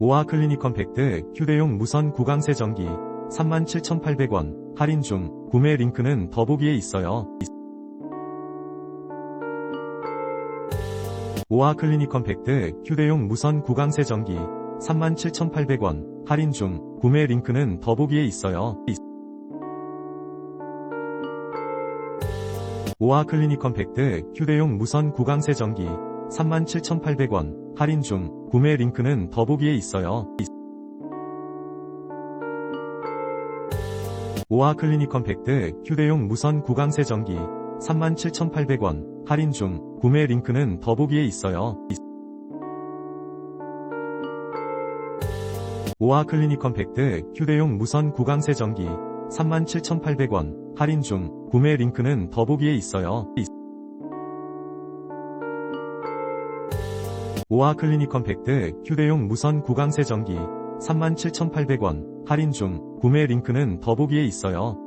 오아 클리닉 컴팩트 휴대용 무선 구강 세정기 37,800원 할인 중 구매 링크는 더보기에 있어요. 오아 클리닉 컴팩트 휴대용 무선 구강 세정기 37,800원 할인 중 구매 링크는 더보기에 있어요. 오아 클리닉 컴팩트 휴대용 무선 구강 세정기 37,800원 할인 중 구매 링크는 더보기에 있어요. 오아 클리닉 컴팩트 휴대용 무선 구강 세정기 37,800원 할인 중 구매 링크는 더보기에 있어요. 오아 클리닉 컴팩트 휴대용 무선 구강 세정기 37,800원 할인 중 구매 링크는 더보기에 있어요. 오아 클리닉 컴팩트 휴대용 무선 구강 세정기 37,800원 할인 중 구매 링크는 더보기에 있어요.